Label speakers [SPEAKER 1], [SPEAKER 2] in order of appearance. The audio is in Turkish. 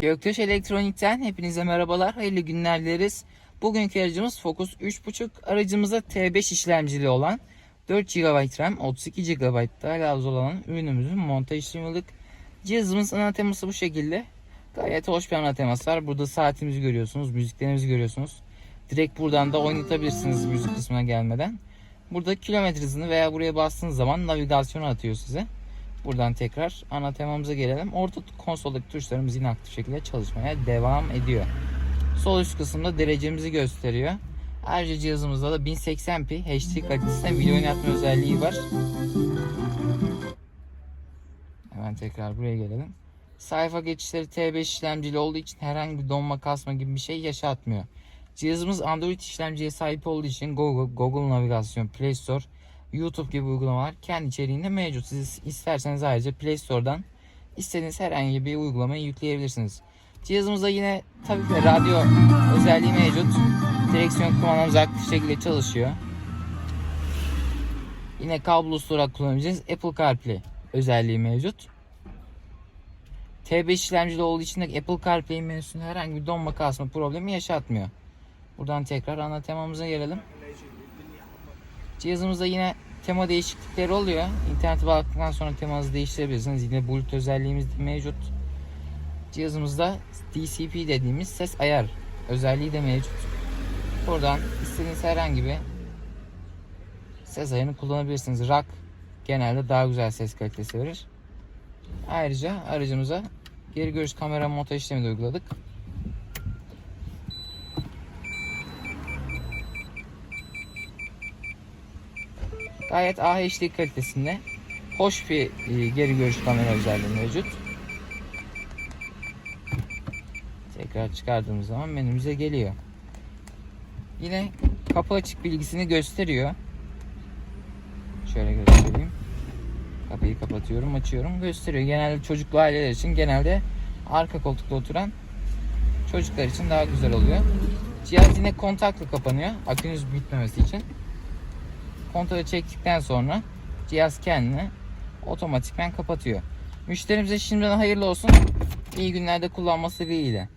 [SPEAKER 1] Göktaş Elektronik'ten hepinize merhabalar, hayırlı günler dileriz. Bugünkü aracımız Focus 3.5 aracımıza T5 işlemcili olan 4 GB RAM, 32 GB da lazım olan ürünümüzün montaj işlemilik. Cihazımızın ana teması bu şekilde. Gayet hoş bir ana teması var. Burada saatimizi görüyorsunuz, müziklerimizi görüyorsunuz. Direkt buradan da oynatabilirsiniz müzik kısmına gelmeden. Burada kilometre hızını veya buraya bastığınız zaman navigasyonu atıyor size. Buradan tekrar ana temamıza gelelim. Orta konsoldaki tuşlarımız yine aktif şekilde çalışmaya devam ediyor. Sol üst kısımda derecemizi gösteriyor. Ayrıca cihazımızda da 1080p HD kalitesinde video oynatma özelliği var. Hemen tekrar buraya gelelim. Sayfa geçişleri T5 işlemcili olduğu için herhangi bir donma kasma gibi bir şey yaşatmıyor. Cihazımız Android işlemciye sahip olduğu için Google, Google Navigasyon, Play Store, YouTube gibi uygulamalar kendi içeriğinde mevcut. Siz isterseniz ayrıca Play Store'dan istediğiniz herhangi bir uygulamayı yükleyebilirsiniz. Cihazımızda yine tabii ki radyo özelliği mevcut. Direksiyon kumandamız aktif şekilde çalışıyor. Yine kablosuz olarak kullanabileceğiniz Apple CarPlay özelliği mevcut. T5 işlemcili olduğu için de Apple CarPlay menüsünde herhangi bir donma kasma problemi yaşatmıyor. Buradan tekrar ana temamıza gelelim. Cihazımızda yine tema değişiklikleri oluyor. İnternete bağladıktan sonra temanızı değiştirebilirsiniz. Yine Bluetooth özelliğimiz de mevcut. Cihazımızda DCP dediğimiz ses ayar özelliği de mevcut. Buradan istediğiniz herhangi bir ses ayarını kullanabilirsiniz. Rock genelde daha güzel ses kalitesi verir. Ayrıca aracımıza geri görüş kamera montaj işlemi de uyguladık. Gayet AHD kalitesinde hoş bir e, geri görüş kamera özelliği mevcut. Tekrar çıkardığımız zaman menümüze geliyor. Yine kapı açık bilgisini gösteriyor. Şöyle göstereyim. Kapıyı kapatıyorum, açıyorum, gösteriyor. Genelde çocuklu aileler için genelde arka koltukta oturan çocuklar için daha güzel oluyor. Cihaz yine kontakla kapanıyor. Akünüz bitmemesi için. Kontağı çektikten sonra cihaz kendini otomatikman kapatıyor. Müşterimize şimdiden hayırlı olsun. İyi günlerde kullanması dileğiyle.